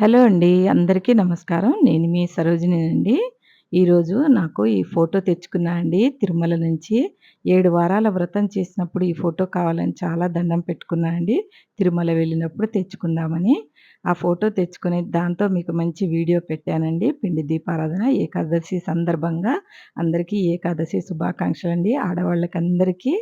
Hello అండి. అందరికీ నమస్కారం. నేను మీ సరోజినినండి. ఈరోజు నాకు ఈ ఫోటో తెచ్చుకున్నా అండి తిరుమల నుంచి. ఏడు వారాల వ్రతం చేసినప్పుడు ఈ ఫోటో కావాలని చాలా దండం పెట్టుకున్నా అండి. తిరుమల వెళ్ళినప్పుడు తెచ్చుకుందామని. ఆ ఫోటో తెచ్చుకుని దాంతో మీకు మంచి వీడియో పెట్టానండి. పిండి దీపారాధన ఏకాదశి సందర్భంగా అందరికీ ఏకాదశి శుభాకాంక్షలు అండి ఆడవాళ్ళకి ఆడవాళ్ళకందరికీ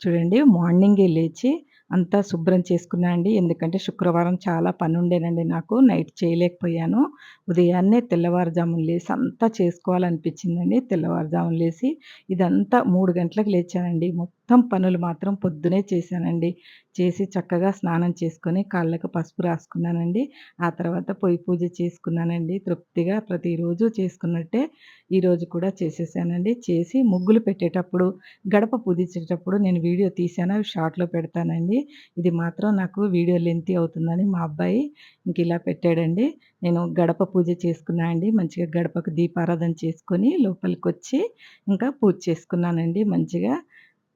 చూడండి మార్నింగే లేచి అంతా శుభ్రం చేసుకున్నా అండి. ఎందుకంటే శుక్రవారం చాలా పని ఉండేనండి నాకు. నైట్ చేయలేకపోయాను. ఉదయాన్నే తెల్లవారుజామున లేసి అంతా చేసుకోవాలనిపించిందండి. తెల్లవారుజామున లేసి ఇదంతా మూడు గంటలకు లేచానండి. మొత్తం మొత్తం పనులు మాత్రం పొద్దునే చేశానండి. చేసి చక్కగా స్నానం చేసుకొని కాళ్ళకు పసుపు రాసుకున్నానండి. ఆ తర్వాత పొయ్యి పూజ చేసుకున్నానండి. తృప్తిగా ప్రతిరోజు చేసుకున్నట్టే ఈరోజు కూడా చేసేసానండి. చేసి ముగ్గులు పెట్టేటప్పుడు, గడప పూజించేటప్పుడు నేను వీడియో తీసాను అవి షార్ట్‌లో పెడతానండి. ఇది మాత్రం నాకు వీడియో లెంతీ అవుతుందని మా అబ్బాయి ఇంక ఇలా పెట్టాడండి. నేను గడప పూజ చేసుకున్నా అండి. మంచిగా గడపకు దీపారాధన చేసుకొని లోపలికి వచ్చి ఇంకా పూజ చేసుకున్నానండి మంచిగా.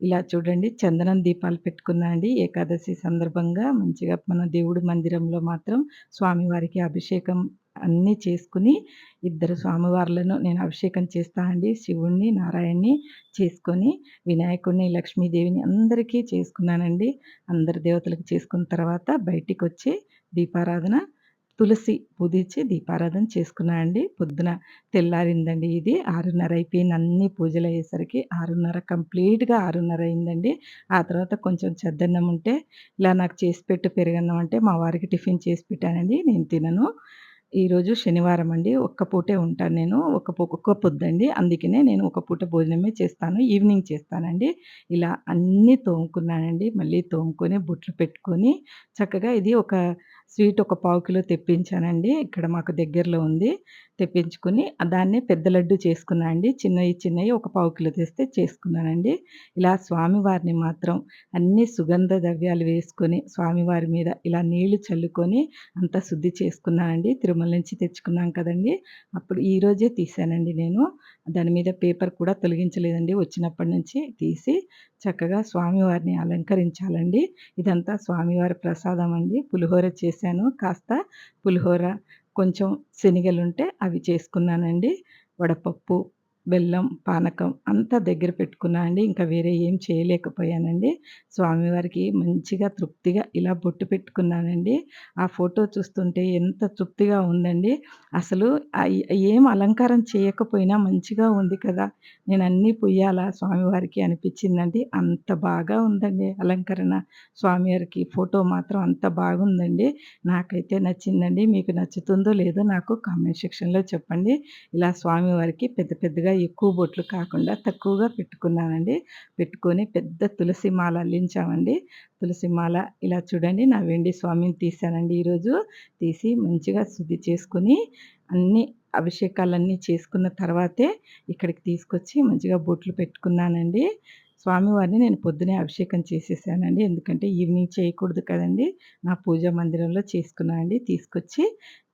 ఇలా చూడండి చందనం దీపాలు పెట్టుకున్నా అండి. ఏకాదశి సందర్భంగా మంచిగా మన దేవుడి మందిరంలో మాత్రం స్వామివారికి అభిషేకం అన్నీ చేసుకుని ఇద్దరు స్వామివార్లను నేను అభిషేకం చేస్తా అండి. శివుణ్ణి నారాయణ్‌ని చేసుకొని, వినాయకుడిని, లక్ష్మీదేవిని అందరికీ చేసుకున్నానండి. అందరి దేవతలకు చేసుకున్న తర్వాత బయటికి వచ్చి దీపారాధన తులసి పూజించి దీపారాధన చేసుకున్నా అండి. పొద్దున తెల్లారిందండి ఇది. 6:30 అయిపోయింది అన్ని పూజలయ్యేసరికి. 6:30 కంప్లీట్‌గా 6:30 అయిందండి. ఆ తర్వాత కొంచెం చద్దన్నం ఉంటే, ఇలా నాకు చేసి పెట్టు పెరుగన్నం అంటే మా వారికి టిఫిన్ చేసి పెట్టానండి. నేను తినను. ఈరోజు శనివారం అండి. ఒక్క పూటే ఉంటాను నేను. ఒక పొ ఒక్క పొద్దండి. అందుకనే నేను ఒక పూట భోజనమే చేస్తాను. ఈవినింగ్ చేస్తానండి. ఇలా అన్నీ తోముకున్నానండి. మళ్ళీ తోముకొని బుట్లు పెట్టుకొని చక్కగా ఇది ఒక స్వీట్ ఒక పావు కిలో తెప్పించానండి. ఇక్కడ మాకు దగ్గరలో ఉంది. తెప్పించుకొని దాన్నే పెద్ద లడ్డు చేసుకున్నా అండి. చిన్నవి చిన్నవి ఒక పావు కిలో తెస్తే చేసుకున్నానండి. ఇలా స్వామివారిని మాత్రం అన్ని సుగంధ ద్రవ్యాలు వేసుకొని స్వామివారి మీద ఇలా నీళ్ళు చల్లుకొని అంతా శుద్ధి చేసుకున్నానండి. తిరుమల నుంచి తెచ్చుకున్నాం కదండీ! అప్పుడు ఈరోజే తీశానండి నేను. దాని మీద పేపర్ కూడా తొలగించలేదండి. వచ్చినప్పటి నుంచి తీసి చక్కగా స్వామివారిని అలంకరించాలండి. ఇదంతా స్వామివారి ప్రసాదం అండి. పులిహోర చేశాను. కాస్త పులిహోర, కొంచెం శనగలుంటే అవి చేసుకున్నానండి. వడపప్పు, బెల్లం, పానకం అంతా దగ్గర పెట్టుకున్నా అండి. ఇంకా వేరే ఏం చేయలేకపోయానండి. స్వామివారికి మంచిగా తృప్తిగా ఇలా బొట్టు పెట్టుకున్నానండి. ఆ ఫోటో చూస్తుంటే ఎంత తృప్తిగా ఉందండి. అసలు ఏం అలంకారం చేయకపోయినా మంచిగా ఉంది కదా! నేను అన్నీ పొయ్యాలా స్వామివారికి అనిపించిందండి. అంత బాగా ఉందండి అలంకరణ. స్వామివారికి ఫోటో మాత్రం అంత బాగుందండి. నాకైతే నచ్చిందండి. మీకు నచ్చుతుందో లేదో నాకు కామెంట్ సెక్షన్‌లో చెప్పండి. ఇలా స్వామివారికి పెద్ద పెద్దగా ఎక్కువ బొట్లు కాకుండా తక్కువగా పెట్టుకున్నానండి. పెట్టుకొని పెద్ద తులసి మాల అల్లించామండి. తులసి మాల ఇలా చూడండి నా వెండి స్వామిని తీశానండి ఈరోజు. తీసి మంచిగా శుద్ధి చేసుకొని అన్నీ అభిషేకాలన్నీ చేసుకున్న తర్వాతే ఇక్కడికి తీసుకొచ్చి మంచిగా బొట్లు పెట్టుకున్నానండి. స్వామివారిని నేను పొద్దున్నే అభిషేకం చేసేసానండి. ఎందుకంటే ఈవినింగ్ చేయకూడదు కదండి నా పూజా మందిరంలో చేసుకున్నాను అండి. తీసుకొచ్చి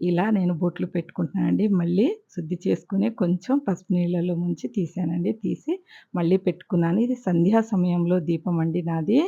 ఇలా నేను బొట్లు పెట్టుకుంటున్నానండి. మళ్ళీ శుద్ధి చేసుకుని కొంచెం పసుపు నీళ్ళలో ముంచి తీసానండి తీసి మళ్ళీ పెట్టుకున్నాను. ఇది సంధ్యా సమయంలో దీపం అండి నాది.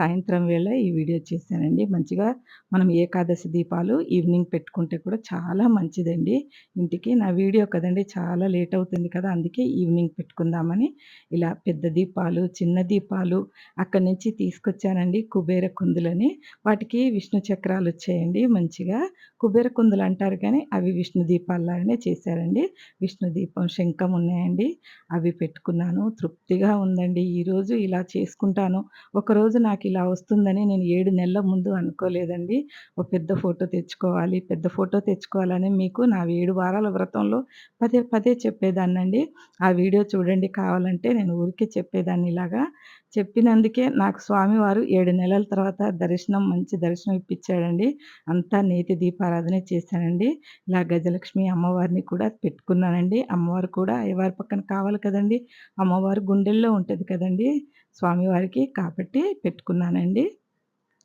సాయంత్రం వేళ ఈ వీడియో చేశానండి. మంచిగా మనం ఏకాదశి దీపాలు ఈవినింగ్ పెట్టుకుంటే కూడా చాలా మంచిదండి. ఇంటికి నా వీడియో కదండి చాలా లేట్ అవుతుంది కదా! అందుకే ఈవినింగ్ పెట్టుకుందామని ఇలా పెద్ద దీపాలు, చిన్న దీపాలు అక్కడి నుంచి తీసుకొచ్చానండి కుబేర కుందులని. వాటికి విష్ణు చక్రాలు వచ్చాయండి మంచిగా. కుబేర కుందులు అంటారు కానీ అవి విష్ణు దీపాల్లాగానే చేశారండి. విష్ణు దీపం, శంఖం ఉన్నాయండి. అవి పెట్టుకున్నాను. తృప్తిగా ఉందండి. ఈరోజు ఇలా చేసుకుంటాను. ఒకరోజు నాకు ఇలా వస్తుందని నేను ఏడు నెలల ముందు అనుకోలేదండి. ఒక పెద్ద ఫోటో తెచ్చుకోవాలి, పెద్ద ఫోటో తెచ్చుకోవాలని మీకు నా ఏడు వారాల వ్రతంలో పదే పదే చెప్పేదాన్నండి. ఆ వీడియో చూడండి కావాలంటే. నేను ఊరికే చెప్పేదాన్ని ఇలాగా. చెప్పినందుకే నాకు స్వామివారు ఏడు నెలల తర్వాత దర్శనం మంచి దర్శనం ఇప్పించాడండి. అంతా నేతి దీపారాధన చేశానండి. ఇలా గజలక్ష్మి అమ్మవారిని కూడా పెట్టుకున్నానండి. అమ్మవారు కూడా అయ్యవారి పక్కన కావాలి కదండీ! అమ్మవారు గుండెల్లో ఉంటుంది కదండీ! స్వామివారికి కాబట్టి పెట్టుకున్నానండి.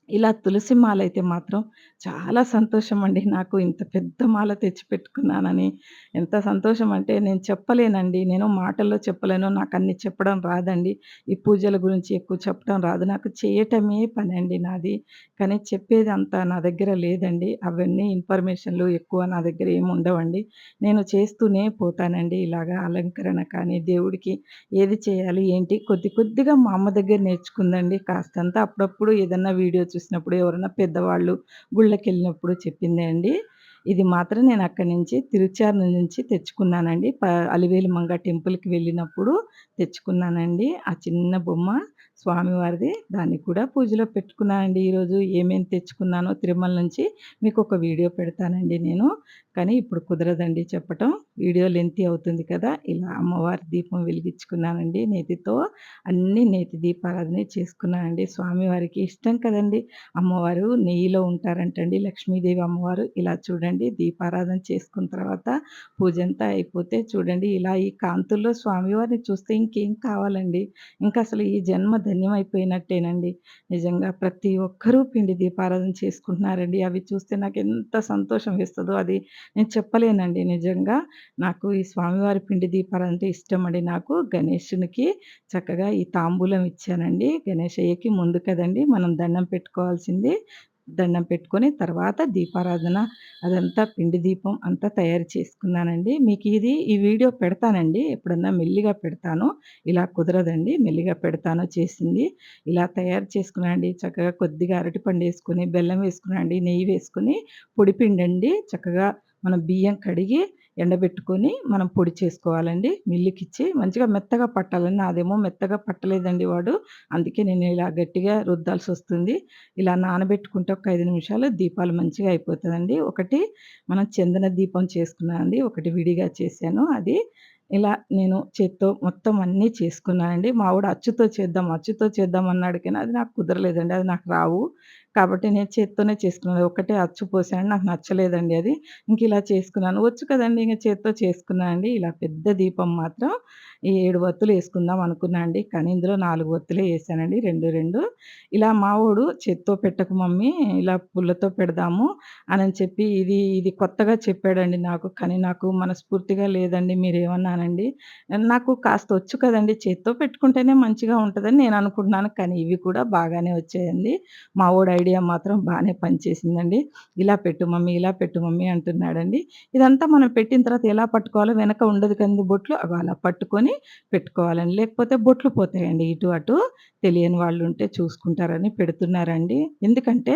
ఇలా తులసి మాలైతే మాత్రం చాలా సంతోషం అండి నాకు. ఇంత పెద్ద మాల తెచ్చిపెట్టుకున్నానని. ఎంత సంతోషం అంటే నేను చెప్పలేనండి. నేను మాటల్లో చెప్పలేను. అన్ని చెప్పడం రాదండి. ఈ పూజల గురించి ఎక్కువ చెప్పడం రాదు. నాకు చేయటమే పని అండి నాది. కానీ చెప్పేది అంతా నా దగ్గర లేదండి. అవన్నీ ఇన్ఫర్మేషన్‌లు ఎక్కువ నా దగ్గర ఏమి ఉండవండి. నేను చేస్తూనే పోతానండి. ఇలాగా అలంకరణ కానీ, దేవుడికి ఏది చేయాలి, ఏంటి కొద్ది కొద్దిగా మా అమ్మ దగ్గర నేర్చుకుందండి. కాస్తంత అప్పుడప్పుడు ఏదన్నా వీడియో చూసినప్పుడు, ఎవరైనా పెద్దవాళ్ళు గుళ్ళకి వెళ్ళినప్పుడు చెప్పిందే అండి. ఇది మాత్రం నేను అక్కడి నుంచి తిరుచారు నుంచి తెచ్చుకున్నానండి. ప అలివేలు మంగ టెంపుల్‌కి వెళ్ళినప్పుడు తెచ్చుకున్నానండి. ఆ చిన్న బొమ్మ స్వామివారిది. దాన్ని కూడా పూజలో పెట్టుకున్నానండి ఈరోజు. ఏమేమి తెచ్చుకున్నానో తిరుమల నుంచి మీకు ఒక వీడియో పెడతానండి నేను. కానీ ఇప్పుడు కుదరదండి చెప్పటం. వీడియో లెంతి అవుతుంది కదా! ఇలా అమ్మవారి దీపం వెలిగించుకున్నానండి నేతితో. అన్ని నేతి దీపారాధనే చేసుకున్నానండి. స్వామివారికి ఇష్టం కదండీ! అమ్మవారు నెయ్యిలో ఉంటారంటండి లక్ష్మీదేవి అమ్మవారు. ఇలా చూడండి దీపారాధన చేసుకున్న తర్వాత పూజంతా అయిపోతే చూడండి ఇలా ఈ కాంతుల్లో స్వామివారిని చూస్తే ఇంకేం కావాలండి. ఇంకా అసలు ఈ జన్మ ధన్యమైపోయినట్టేనండి. నిజంగా ప్రతి ఒక్కరూ పిండి దీపారాధన చేసుకుంటున్నారండి. అవి చూస్తే నాకు ఎంత సంతోషం వేస్తుందో అది నేను చెప్పలేనండి నిజంగా. నాకు ఈ స్వామివారి పిండి దీపారాధన అంటే ఇష్టం అండి నాకు. గణేషునికి చక్కగా ఈ తాంబూలం ఇచ్చానండి. గణేశయ్యకి ముందు కదండి మనం దండం పెట్టుకోవాల్సింది. దండం పెట్టుకొని తర్వాత దీపారాధన అదంతా పిండి దీపం అంతా తయారు చేసుకున్నానండి. మీకు ఇది ఈ వీడియో పెడతానండి. ఎప్పుడన్నా మెల్లిగా పెడతాను. ఇలా కుదరదండి. మెల్లిగా పెడతాను చేసింది. ఇలా తయారు చేసుకున్నాండి చక్కగా కొద్దిగా అరటిపండు వేసుకుని బెల్లం వేసుకున్నాండి నెయ్యి వేసుకుని పొడి పిండండి చక్కగా మనం బియ్యం కడిగి ఎండబెట్టుకొని మనం పొడి చేసుకోవాలండి. మిల్లుకి ఇచ్చి మంచిగా మెత్తగా పట్టాలండి. నాదేమో మెత్తగా పట్టలేదండి వాడు. అందుకే నేను ఇలా గట్టిగా రుద్దాల్సి వస్తుంది ఇలా నానబెట్టుకుంటే ఒక ఐదు నిమిషాలు దీపాలు మంచిగా అయిపోతుందండి ఒకటి మనం చందన దీపం చేసుకున్నానండి. ఒకటి విడిగా చేశాను. అది ఇలా నేను చేత్తో మొత్తం అన్నీ చేసుకున్నానండి. మా వోడు అచ్చుతో చేద్దాం, అచ్చుతో చేద్దాం అన్నాడు కానీ అది నాకు కుదరలేదండి. అది నాకు రావు. కాబట్టి నేను చేత్తోనే చేసుకున్నాను. ఒకటే అచ్చు పోసాను. నాకు నచ్చలేదండి అది. ఇంక ఇలా చేసుకున్నాను. వచ్చు కదండీ! ఇంక చేత్తో చేసుకున్నానండి. ఇలా పెద్ద దీపం మాత్రం ఈ ఏడు వత్తులు వేసుకుందాం అనుకున్నా అండి. కానీ ఇందులో నాలుగు వత్తులే వేసానండి రెండు రెండు ఇలా మావోడు చేత్తో పెట్టకు మమ్మీ ఇలా పుల్లతో పెడదాము అని చెప్పి ఇది ఇది కొత్తగా చెప్పాడండి నాకు. కానీ నాకు మనస్ఫూర్తిగా లేదండి. మీరేమన్నానండి అనండి. నాకు కాస్త వచ్చు కదండి చేత్తో పెట్టుకుంటేనే మంచిగా ఉంటుందని నేను అనుకుంటున్నాను. కానీ ఇవి కూడా బాగానే వచ్చాయండి. మా ఓడి ఐడియా మాత్రం బాగానే పనిచేసిందండి. ఇలా పెట్టు మమ్మీ, ఇలా పెట్టు మమ్మీ అంటున్నాడండి. ఇదంతా మనం పెట్టిన తర్వాత ఎలా పట్టుకోవాలో వెనక ఉండదు కంది బొట్లు. అవి అలా పట్టుకొని పెట్టుకోవాలండి. లేకపోతే బొట్లు పోతాయండి ఇటు అటు. తెలియని వాళ్ళు ఉంటే చూసుకుంటారని పెడుతున్నారండి. ఎందుకంటే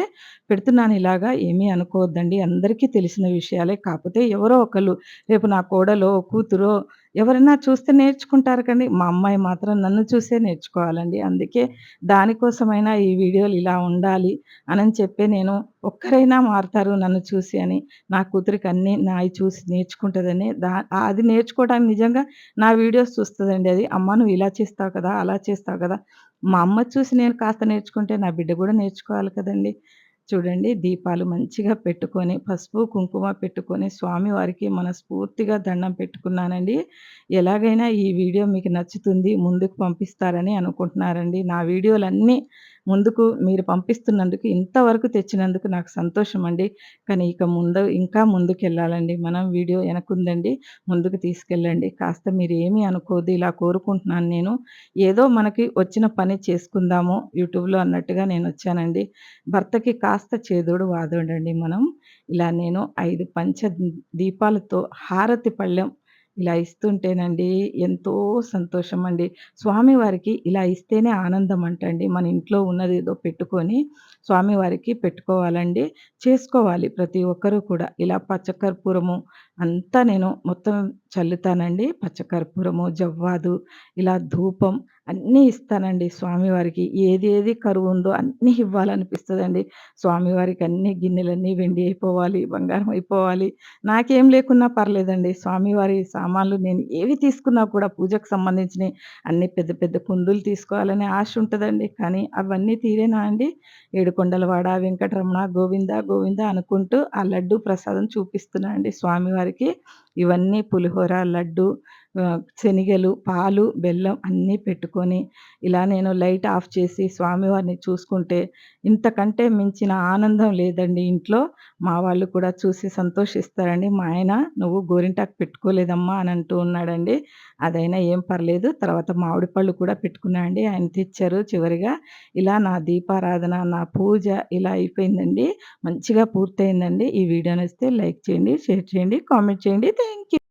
పెడుతున్నాను ఇలాగా ఏమీ అనుకోవద్దండి. అందరికీ తెలిసిన విషయాలే. కాకపోతే ఎవరో ఒకళ్ళు రేపు నా కోడలో, కూతురో ఎవరైనా చూస్తే నేర్చుకుంటారు కానీ మా అమ్మాయి మాత్రం నన్ను చూసే నేర్చుకోవాలండి. అందుకే దానికోసమైనా ఈ వీడియోలు ఇలా ఉండాలి అని చెప్పి నేను ఒక్కరైనా మారుతారు నన్ను చూసి అని. నా కూతురికి అన్నీ నాయి చూసి నేర్చుకుంటుందని దా అది నేర్చుకోవడానికి నిజంగా నా వీడియోస్ చూస్తుందండి అది. అమ్మ నువ్వు ఇలా చేస్తావు కదా! అలా చేస్తావు కదా! మా అమ్మ చూసి నేను కాస్త నేర్చుకుంటే నా బిడ్డ కూడా నేర్చుకోవాలి కదండీ! చూడండి దీపాలు మంచిగా పెట్టుకొని, పసుపు, కుంకుమ పెట్టుకొని స్వామివారికి మనస్ఫూర్తిగా దండం పెట్టుకున్నానండి. ఎలాగైనా ఈ వీడియో మీకు నచ్చుతుంది, ముందుకు పంపిస్తారని అనుకుంటున్నారండి. నా వీడియోలన్నీ ముందుకు మీరు పంపిస్తున్నందుకు, ఇంతవరకు తెచ్చినందుకు నాకు సంతోషం అండి కానీ ఇక ముందు ఇంకా ముందుకెళ్ళాలండి మనం. వీడియో వెనకుందండి ముందుకు తీసుకెళ్ళండి. కాస్త మీరు ఏమీ అనుకోద్దు. ఇలా కోరుకుంటున్నాను నేను. ఏదో మనకి వచ్చిన పని చేసుకుందాము యూట్యూబ్‌లో అన్నట్టుగా నేను వచ్చానండి భర్తకి కాస్త చేదోడు వాదోడండి మనం. ఇలా నేను ఐదు పంచ దీపాలతో హారతి పళ్ళెం ఇలా ఇస్తుంటేనండి ఎంతో సంతోషం అండి స్వామివారికి ఇలా ఇస్తేనే ఆనందం అంటండి. మన ఇంట్లో ఉన్నది ఏదో పెట్టుకొని స్వామివారికి పెట్టుకోవాలండి. చేసుకోవాలి ప్రతి ఒక్కరు కూడా. ఇలా పచ్చకర్పూరము అంతా నేను మొత్తం చల్లుతానండి. పచ్చకర్పూరము, జవ్వాదు ఇలా ధూపం అన్నీ ఇస్తానండి స్వామివారికి. ఏది ఏది కరువుందో అన్నీ ఇవ్వాలనిపిస్తదండి. స్వామివారికి అన్ని గిన్నెలన్నీ వెండి అయిపోవాలి, బంగారం అయిపోవాలి. నాకేం లేకున్నా పర్లేదండి. స్వామివారి సామాన్లు నేను ఏవి తీసుకున్నా కూడా పూజకు సంబంధించినయి అన్ని పెద్ద పెద్ద కుందులు తీసుకోవాలనే ఆశ ఉంటదండి. కానీ అవన్నీ తీరేనా అండి? ఏడుకొండలవాడ వెంకటరమణ గోవింద గోవింద అనుకుంటూ ఆ లడ్డూ ప్రసాదం చూపిస్తున్నా అండి స్వామివారికి. ఇవన్నీ పులిహోర, లడ్డు శనిగలు పాలు, బెల్లం అన్నీ పెట్టుకొని, ఇలా నేను లైట్ ఆఫ్ చేసి స్వామివారిని చూసుకుంటే, ఇంతకంటే మించిన ఆనందం లేదండి ఇంట్లో. మా వాళ్ళు కూడా చూసి సంతోషిస్తారండి. మా ఆయన "నువ్వు గోరింటాకు పెట్టుకోలేదమ్మా" అని అంటూ ఉన్నాడండి. అదైనా ఏం పర్లేదు. తర్వాత మామిడి పళ్ళు కూడా పెట్టుకున్నా అండి. ఆయన తెచ్చారు చివరిగా. ఇలా నా దీపారాధన, నా పూజ ఇలా అయిపోయిందండి. మంచిగా పూర్తయిందండి. ఈ వీడియో నచ్చితే లైక్ చేయండి, షేర్ చేయండి, కామెంట్ చేయండి. Thank you.